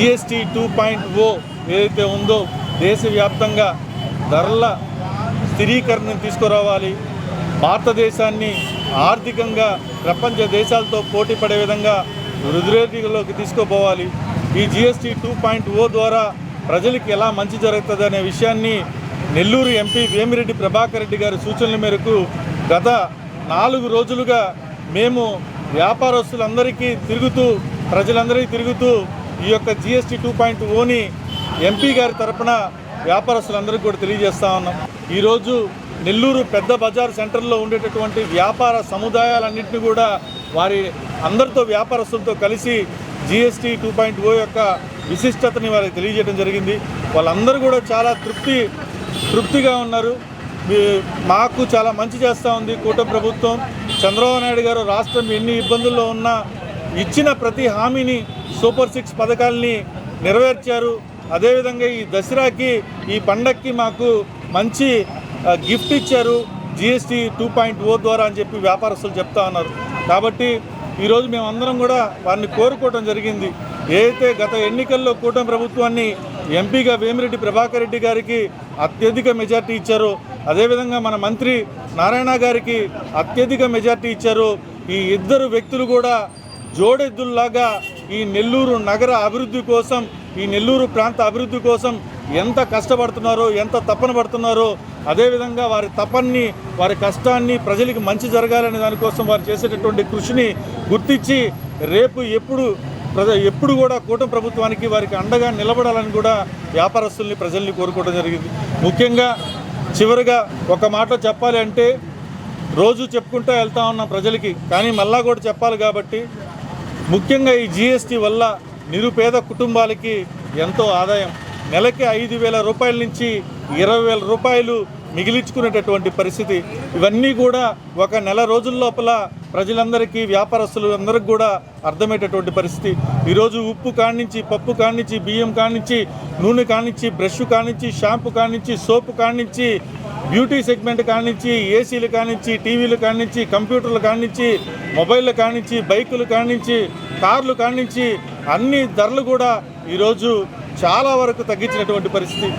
GST two point ఓ ఏదైతే ఉందో దేశవ్యాప్తంగా ధరల స్థిరీకరణను తీసుకురావాలి. భారతదేశాన్ని ఆర్థికంగా ప్రపంచ దేశాలతో పోటీ పడే విధంగా రుద్రేదిలోకి తీసుకుపోవాలి. ఈ జిఎస్టీ టూ పాయింట్ ఓ ద్వారా ప్రజలకి ఎలా మంచి జరుగుతుంది అనే విషయాన్ని నెల్లూరు ఎంపీ వేమిరెడ్డి ప్రభాకర్ రెడ్డి గారి సూచనల మేరకు గత నాలుగు రోజులుగా మేము వ్యాపారస్తులందరికీ తిరుగుతూ ప్రజలందరికీ తిరుగుతూ ఈ యొక్క జిఎస్టీ టూ పాయింట్ ఓని ఎంపీ గారి తరపున వ్యాపారస్తులందరికీ కూడా తెలియజేస్తా ఉన్నాం. ఈరోజు నెల్లూరు పెద్ద బజార్ సెంటర్లో ఉండేటటువంటి వ్యాపార సముదాయాలన్నింటినీ కూడా వారి అందరితో వ్యాపారస్తులతో కలిసి జిఎస్టీ టూ పాయింట్ ఓ యొక్క విశిష్టతని వారికి తెలియజేయడం జరిగింది. వాళ్ళందరూ కూడా చాలా తృప్తి తృప్తిగా ఉన్నారు. మాకు చాలా మంచి చేస్తూ ఉంది కూటమి ప్రభుత్వం. చంద్రబాబు నాయుడు గారు రాష్ట్రం ఎన్ని ఇబ్బందుల్లో ఉన్నా ఇచ్చిన ప్రతి హామీని సూపర్ సిక్స్ పథకాల్ని నెరవేర్చారు. అదేవిధంగా ఈ దసరాకి ఈ పండక్కి మాకు మంచి గిఫ్ట్ ఇచ్చారు. జిఎస్టీ టూ పాయింట్ ఓ ద్వారా అని చెప్పి వ్యాపారస్తులు చెప్తా ఉన్నారు. కాబట్టి ఈరోజు మేమందరం కూడా వారిని కోరుకోవడం జరిగింది. ఏదైతే గత ఎన్నికల్లో కూటమి ప్రభుత్వాన్ని ఎంపీగా వేమిరెడ్డి ప్రభాకర్ రెడ్డి గారికి అత్యధిక మెజార్టీ ఇచ్చారో అదేవిధంగా మన మంత్రి నారాయణ గారికి అత్యధిక మెజార్టీ ఇచ్చారో ఈ ఇద్దరు వ్యక్తులు కూడా జోడెద్దుల్లాగా ఈ నెల్లూరు నగర అభివృద్ధి కోసం ఈ నెల్లూరు ప్రాంత అభివృద్ధి కోసం ఎంత కష్టపడుతున్నారో ఎంత తపన పడుతున్నారో అదేవిధంగా వారి తపన్ని వారి కష్టాన్ని ప్రజలకు మంచి జరగాలనే దానికోసం వారు చేసేటటువంటి కృషిని గుర్తించి రేపు ఎప్పుడు ప్రజ ఎప్పుడు కూడా కూటమి ప్రభుత్వానికి వారికి అండగా నిలబడాలని కూడా వ్యాపారస్తుల్ని ప్రజల్ని కోరుకోవడం జరిగింది. ముఖ్యంగా చివరిగా ఒక మాట చెప్పాలి అంటే రోజు చెప్పుకుంటూ వెళ్తా ఉన్నాం ప్రజలకి కానీ మళ్ళా కూడా చెప్పాలి కాబట్టి ముఖ్యంగా ఈ జీఎస్టీ వల్ల నిరుపేద కుటుంబాలకి ఎంతో ఆదాయం. నెలకి ఐదు వేల రూపాయల నుంచి ఇరవై వేల రూపాయలు మిగిలించుకునేటటువంటి పరిస్థితి. ఇవన్నీ కూడా ఒక నెల రోజుల లోపల ప్రజలందరికీ వ్యాపారస్తులు అందరికి కూడా అర్థమయ్యేటటువంటి పరిస్థితి. ఈరోజు ఉప్పు కానించి పప్పు కానించి బియ్యం కానించి నూనె కానించి బ్రష్ కానించి షాంపూ కానించి సోపు కానించి బ్యూటీ సెగ్మెంట్ కానించి ఏసీలు కానించి టీవీలు కానించి కంప్యూటర్లు కానించి మొబైల్లు కానించి బైకులు కానించి కార్లు కానించి అన్ని ధరలు కూడా ఈరోజు చాలా వరకు తగ్గించినటువంటి పరిస్థితి.